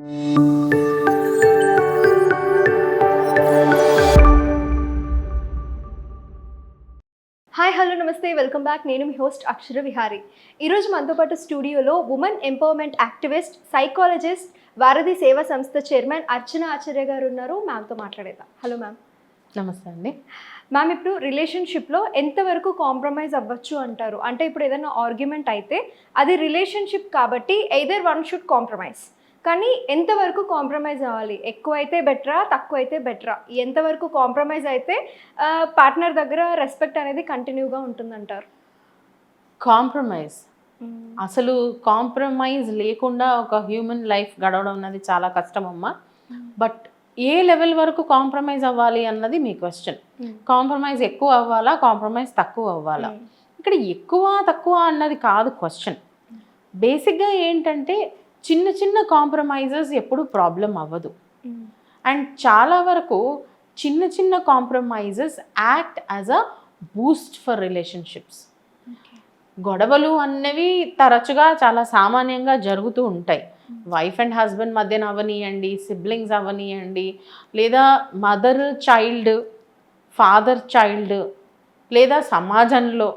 Hi hello నమస్తే. Welcome back. నేను మీ హోస్ట్ అక్షర విహారి. ఈరోజు మనతో పాటు స్టూడియోలో ఉమెన్ ఎంపవర్మెంట్ యాక్టివిస్ట్ సైకాలజిస్ట్ వారధి సేవా సంస్థ చైర్మన్ అర్చన ఆచార్య గారు ఉన్నారు. మ్యామ్తో మాట్లాడేద్దాం. Hello ma'am. నమస్తే అండి. మ్యామ్ ఇప్పుడు రిలేషన్షిప్లో ఎంతవరకు కాంప్రమైజ్ అవ్వచ్చు అంటారు? అంటే ఇప్పుడు ఏదైనా ఆర్గ్యుమెంట్ అయితే అది రిలేషన్షిప్ కాబట్టి ఎయిదర్ వన్ షుడ్ కాంప్రమైజ్. కానీ ఎంతవరకు కాంప్రమైజ్ అవ్వాలి? ఎక్కువ అయితే బెటరా తక్కువ అయితే బెటరా? ఎంతవరకు కాంప్రమైజ్ అయితే పార్ట్నర్ దగ్గర రెస్పెక్ట్ అనేది కంటిన్యూగా ఉంటుందంటారు? కాంప్రమైజ్. అసలు కాంప్రమైజ్ లేకుండా ఒక హ్యూమన్ లైఫ్ గడవడం అన్నది చాలా కష్టం అమ్మా. బట్ ఏ లెవెల్ వరకు కాంప్రమైజ్ అవ్వాలి అన్నది మీ క్వశ్చన్. కాంప్రమైజ్ ఎక్కువ అవ్వాలా కాంప్రమైజ్ తక్కువ అవ్వాలా? ఇక్కడ ఎక్కువ తక్కువ అన్నది కాదు క్వశ్చన్. బేసిక్గా ఏంటంటే చిన్న చిన్న కాంప్రమైజెస్ ఎప్పుడు ప్రాబ్లం అవ్వదు. అండ్ చాలా వరకు చిన్న చిన్న compromises act as a boost for relationships. గొడవలు అన్నవి తరచుగా చాలా సామాన్యంగా జరుగుతూ ఉంటాయి. వైఫ్ అండ్ హస్బెండ్ మధ్యన అవనియండి సిబ్లింగ్స్ అవనియండి లేదా మదర్ చైల్డ్ ఫాదర్ చైల్డ్ లేదా సమాజంలో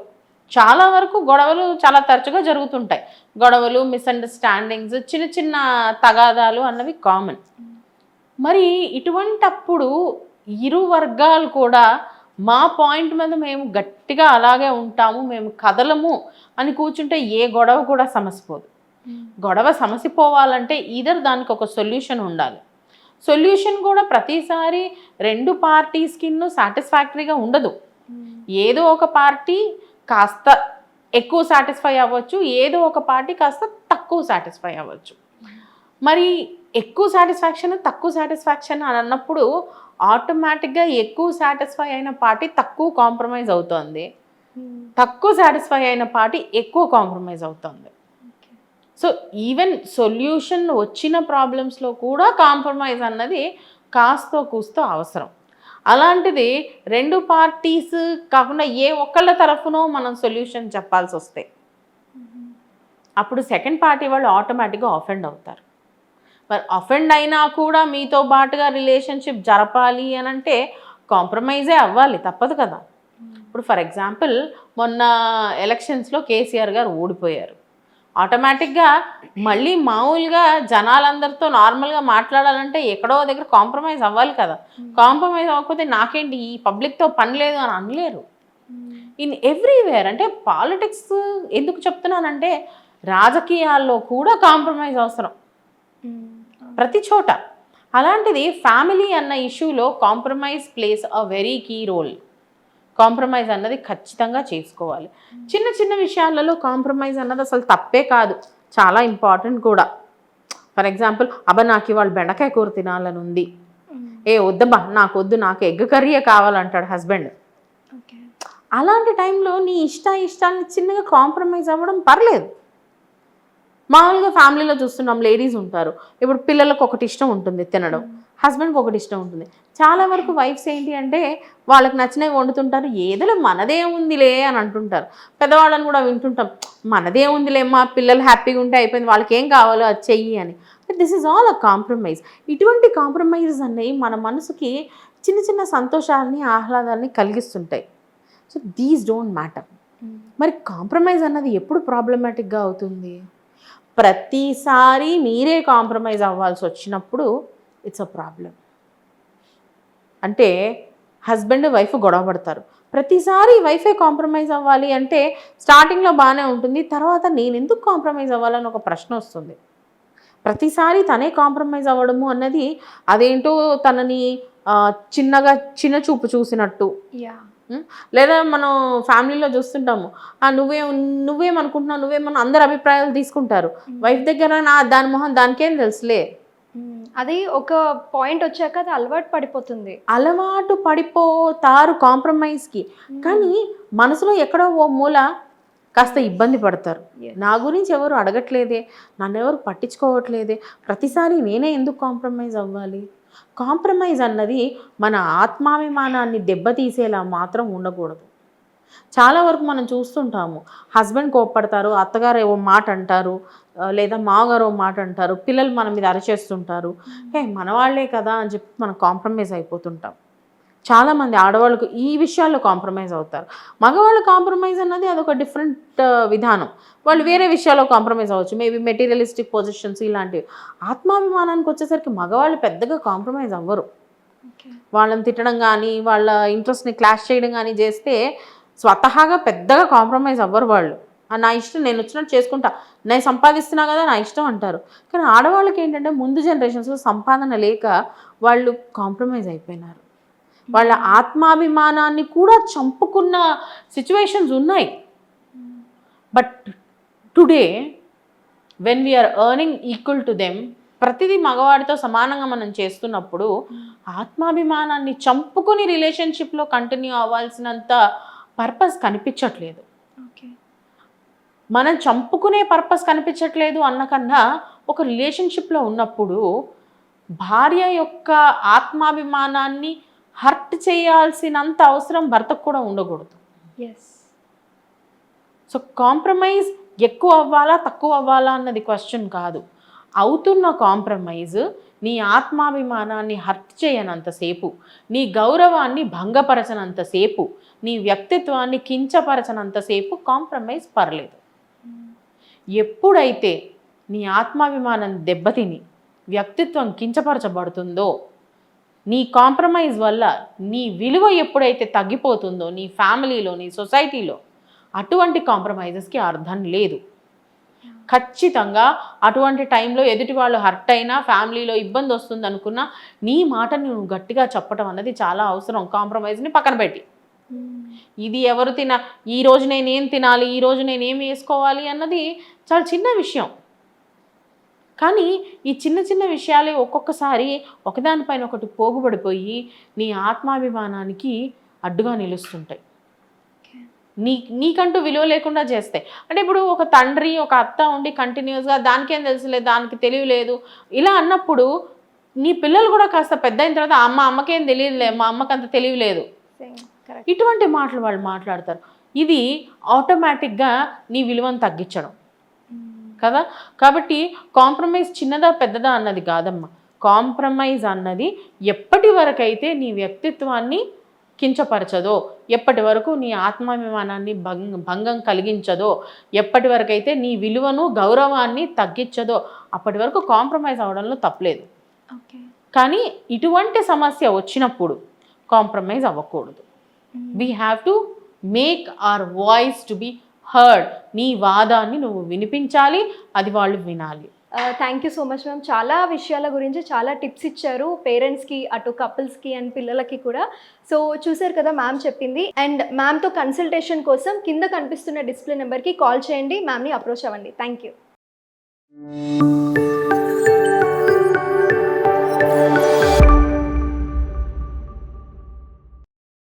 చాలా వరకు గొడవలు చాలా తరచుగా జరుగుతుంటాయి. గొడవలు మిస్అండర్స్టాండింగ్స్ చిన్న చిన్న తగాదాలు అన్నవి కామన్ మరి ఇటువంటప్పుడు ఇరు వర్గాలు కూడా మా పాయింట్ మీద మేము గట్టిగా అలాగే ఉంటాము మేము కదలము అని కూర్చుంటే ఏ గొడవ కూడా సమసిపోదు. గొడవ సమసిపోవాలంటే ఈధర్ దానికి ఒక సొల్యూషన్ ఉండాలి. సొల్యూషన్ కూడా ప్రతిసారి రెండు పార్టీస్కి సాటిస్ఫాక్టరీగా ఉండదు. ఏదో ఒక పార్టీ కాస్త ఎక్కువ సాటిస్ఫై అవ్వచ్చు. ఏదో ఒక పార్టీ కాస్త తక్కువ సాటిస్ఫై అవ్వచ్చు. మరి ఎక్కువ సాటిస్ఫాక్షన్ తక్కువ సాటిస్ఫాక్షన్ అని అన్నప్పుడు ఆటోమేటిక్గా ఎక్కువ సాటిస్ఫై అయిన పార్టీ తక్కువ కాంప్రమైజ్ అవుతోంది. తక్కువ సాటిస్ఫై అయిన పార్టీ ఎక్కువ కాంప్రమైజ్ అవుతుంది. సో ఈవెన్ సొల్యూషన్ వచ్చిన ప్రాబ్లమ్స్లో కూడా కాంప్రమైజ్ అన్నది కాస్తో కూస్తో అవసరం. అలాంటిది రెండు పార్టీస్ కాకుండా ఏ ఒక్కళ్ళ తరఫునో మనం సొల్యూషన్ చెప్పాల్సి వస్తే. అప్పుడు సెకండ్ పార్టీ వాళ్ళు ఆటోమేటిక్గా అఫెండ్ అవుతారు. మరి అఫెండ్ అయినా కూడా మీతో పాటుగా రిలేషన్షిప్ జరపాలి అని అంటే కాంప్రమైజే అవ్వాలి తప్పదు కదా. ఇప్పుడు ఫర్ ఎగ్జాంపుల్ మొన్న ఎలక్షన్స్లో కేసీఆర్ గారు ఓడిపోయారు. ఆటోమేటిక్గా మళ్ళీ మామూలుగా జనాలందరితో నార్మల్గా మాట్లాడాలంటే ఎక్కడో దగ్గర కాంప్రమైజ్ అవ్వాలి కదా. కాంప్రమైజ్ అవ్వకపోతే నాకేంటి ఈ పబ్లిక్తో పని లేదు అని అనలేరు. ఇన్ ఎవ్రీవేర్ అంటే పాలిటిక్స్ ఎందుకు చెప్తున్నానంటే రాజకీయాల్లో కూడా కాంప్రమైజ్ అవసరం. ప్రతి చోట. అలాంటిది ఫ్యామిలీ అన్న ఇష్యూలో compromise plays a very key role. Compromise అన్నది ఖచ్చితంగా చేసుకోవాలి. చిన్న చిన్న విషయాలలో కాంప్రమైజ్ అన్నది అసలు తప్పే కాదు. చాలా ఇంపార్టెంట్ కూడా. ఫర్ ఎగ్జాంపుల్ అబ్బా నాకు ఇవాళ బెండకాయ కూర తినాలని ఉంది. ఏ వద్దబ్బా నాకు వద్దు నాకు ఎగ్ కర్రీయే కావాలంటాడు హస్బెండ్. అలాంటి టైంలో నీ ఇష్ట ఇష్టాలని చిన్నగా కాంప్రమైజ్ అవ్వడం పర్లేదు. మామూలుగా ఫ్యామిలీలో చూస్తున్నాం లేడీస్ ఉంటారు. ఇప్పుడు పిల్లలకు ఒకటి ఇష్టం ఉంటుంది తినడం. హస్బెండ్కి ఒకటి ఇష్టం ఉంటుంది. చాలా వరకు వైఫ్స్ ఏంటి అంటే వాళ్ళకి నచ్చినవి వండుతుంటారు. ఏదో మనదే ఉందిలే అని అంటుంటారు. పెద్దవాళ్ళని కూడా వింటుంటాం. మనదే ఉందిలే మా పిల్లలు హ్యాపీగా ఉంటే అయిపోయింది. వాళ్ళకి ఏం కావాలో అది చెయ్యి అని. This is all a compromise ఇటువంటి కాంప్రమైజెస్ అనేవి మన మనసుకి చిన్న చిన్న సంతోషాలని ఆహ్లాదాన్ని కలిగిస్తుంటాయి. సో దీస్ డోంట్ మ్యాటర్ మరి కాంప్రమైజ్ అన్నది ఎప్పుడు ప్రాబ్లమాటిక్గా అవుతుంది? ప్రతిసారి మీరే కాంప్రమైజ్ అవ్వాల్సి వచ్చినప్పుడు ఇట్స్ అ ప్రాబ్లం అంటే హస్బెండ్ వైఫ్ గొడవ పడతారు. ప్రతిసారి వైఫే కాంప్రమైజ్ అవ్వాలి అంటే స్టార్టింగ్లో బాగానే ఉంటుంది. తర్వాత నేను ఎందుకు కాంప్రమైజ్ అవ్వాలని ఒక ప్రశ్న వస్తుంది. ప్రతిసారి తనే కాంప్రమైజ్ అవ్వడము అన్నది అదేంటో తనని చిన్నగా చిన్న చూపు చూసినట్టు. యా లేదా మనం ఫ్యామిలీలో చూస్తుంటాము ఆ నువ్వే నువ్వేమనుకుంటున్నావు నువ్వేమన్నా అందరు అభిప్రాయాలు తీసుకుంటారు. వైఫ్ దగ్గర నా దాని మొహం దానికేం తెలుసులే. అది ఒక పాయింట్ వచ్చాక అది అలవాటు పడిపోతుంది. అలవాటు పడిపోతారు కాంప్రమైజ్కి. కానీ మనసులో ఎక్కడో ఓ మూల కాస్త ఇబ్బంది పడతారు. నా గురించి ఎవరు అడగట్లేదే నన్ను ఎవరు పట్టించుకోవట్లేదే ప్రతిసారి నేనే ఎందుకు కాంప్రమైజ్ అవ్వాలి? కాంప్రమైజ్ అన్నది మన ఆత్మాభిమానాన్ని దెబ్బతీసేలా మాత్రం ఉండకూడదు. చాలా వరకు మనం చూస్తుంటాము హస్బెండ్ కోప్పడతారు అత్తగారు ఏవో మాట అంటారు లేదా మామగారు మాట అంటారు పిల్లలు మన మీద అరిచేస్తుంటారు. హే మన వాళ్ళే కదా అని చెప్పి మనం కాంప్రమైజ్ అయిపోతుంటాం. చాలామంది ఆడవాళ్ళకు ఈ విషయాల్లో కాంప్రమైజ్ అవుతారు. మగవాళ్ళు కాంప్రమైజ్ అన్నది అదొక డిఫరెంట్ విధానం. వాళ్ళు వేరే విషయాల్లో కాంప్రమైజ్ అవ్వచ్చు. మేబీ మెటీరియలిస్టిక్ పొజిషన్స్ ఇలాంటివి. ఆత్మాభిమానానికి వచ్చేసరికి మగవాళ్ళు పెద్దగా కాంప్రమైజ్ అవ్వరు. వాళ్ళని తిట్టడం కానీ వాళ్ళ ఇంట్రెస్ట్ని క్లాష్ చేయడం కానీ చేస్తే స్వతహాగా పెద్దగా కాంప్రమైజ్ అవ్వరు వాళ్ళు. "ఆ, నా ఇష్టం నేను వచ్చినట్టు చేసుకుంటా. నేను సంపాదిస్తున్నా కదా నా ఇష్టం అంటారు. కానీ ఆడవాళ్ళకి ఏంటంటే ముందు జనరేషన్స్లో సంపాదన లేక వాళ్ళు కాంప్రమైజ్ అయిపోయినారు. వాళ్ళ ఆత్మాభిమానాన్ని కూడా చంపుకున్న సిచ్యువేషన్స్ ఉన్నాయి. But today when we are earning equal to them ప్రతిదీ మగవాడితో సమానంగా మనం చేస్తున్నప్పుడు ఆత్మాభిమానాన్ని చంపుకుని రిలేషన్షిప్లో కంటిన్యూ అవ్వాల్సినంత పర్పస్ కనిపించట్లేదు. ఓకే మనం చంపుకునే పర్పస్ కనిపించట్లేదు అన్నకన్నా ఒక రిలేషన్షిప్లో ఉన్నప్పుడు భార్య యొక్క ఆత్మాభిమానాన్ని హర్ట్ చేయాల్సినంత అవసరం భర్తకు కూడా ఉండకూడదు. ఎస్ సో కాంప్రమైజ్ ఎక్కువ అవ్వాలా తక్కువ అవ్వాలా అన్నది క్వశ్చన్ కాదు. అవుతున్న కాంప్రమైజ్ నీ ఆత్మాభిమానాన్ని హర్ట్ చేయనంతసేపు నీ గౌరవాన్ని భంగపరచనంతసేపు నీ వ్యక్తిత్వాన్ని కించపరచనంతసేపు కాంప్రమైజ్ పర్లేదు. ఎప్పుడైతే నీ ఆత్మాభిమానం దెబ్బతిని వ్యక్తిత్వం కించపరచబడుతుందో నీ కాంప్రమైజ్ వల్ల నీ విలువ ఎప్పుడైతే తగ్గిపోతుందో నీ ఫ్యామిలీలో నీ సొసైటీలో అటువంటి కాంప్రమైజెస్కి అర్థం లేదు. ఖచ్చితంగా అటువంటి టైంలో ఎదుటి వాళ్ళు హర్ట్ అయినా ఫ్యామిలీలో ఇబ్బంది వస్తుంది అనుకున్నా నీ మాటని నువ్వు గట్టిగా చెప్పడం అన్నది చాలా అవసరం. కాంప్రమైజ్ని పక్కన పెట్టి. ఇది ఎవరు తిన ఈ రోజు నేనేం తినాలి ఈ రోజు నేనేం వేసుకోవాలి అన్నది చాలా చిన్న విషయం. కానీ ఈ చిన్న చిన్న విషయాలే ఒక్కొక్కసారి ఒకదానిపైన ఒకటి పోగుపడిపోయి నీ ఆత్మాభిమానానికి అడ్డుగా నిలుస్తుంటాయి. నీ నీకంటూ విలువ లేకుండా చేస్తాయి. అంటే ఇప్పుడు ఒక తండ్రి ఒక అత్త ఉండి కంటిన్యూస్గా దానికేం తెలుసులేదు దానికి తెలియలేదు ఇలా అన్నప్పుడు నీ పిల్లలు కూడా కాస్త పెద్ద అయిన తర్వాత అమ్మ అమ్మకేం తెలియదులే మా అమ్మకి అంత తెలియలేదు ఇటువంటి మాటలు వాళ్ళు మాట్లాడతారు. ఇది ఆటోమేటిక్గా నీ విలువను తగ్గించడం. కదా? కాబట్టి కాంప్రమైజ్ చిన్నదా పెద్దదా అన్నది కాదమ్మా. కాంప్రమైజ్ అన్నది ఎప్పటి వరకైతే నీ వ్యక్తిత్వాన్ని కించపరచదో ఎప్పటి వరకు నీ ఆత్మాభిమానాన్ని భంగ భంగం కలిగించదో ఎప్పటి వరకైతే నీ విలువను గౌరవాన్ని తగ్గించదో అప్పటి వరకు కాంప్రమైజ్ అవడంలో తప్పలేదు. కానీ ఇటువంటి సమస్య వచ్చినప్పుడు కాంప్రమైజ్ అవ్వకూడదు. We have to make our voice to be heard నీ వాదాన్ని నువ్వు వినిపించాలి అది వాళ్ళు వినాలి. Thank you so much ma'am చాలా విషయాల గురించి చాలా టిప్స్ ఇచ్చారు పేరెంట్స్కి అటు కపుల్స్కి అండ్ పిల్లలకి కూడా. సో చూసారు కదా మ్యామ్ చెప్పింది. అండ్ మ్యామ్తో కన్సల్టేషన్ కోసం కింద కనిపిస్తున్న డిస్ప్లే నెంబర్కి కాల్ చేయండి. మ్యామ్ని అప్రోచ్ అవ్వండి. Thank you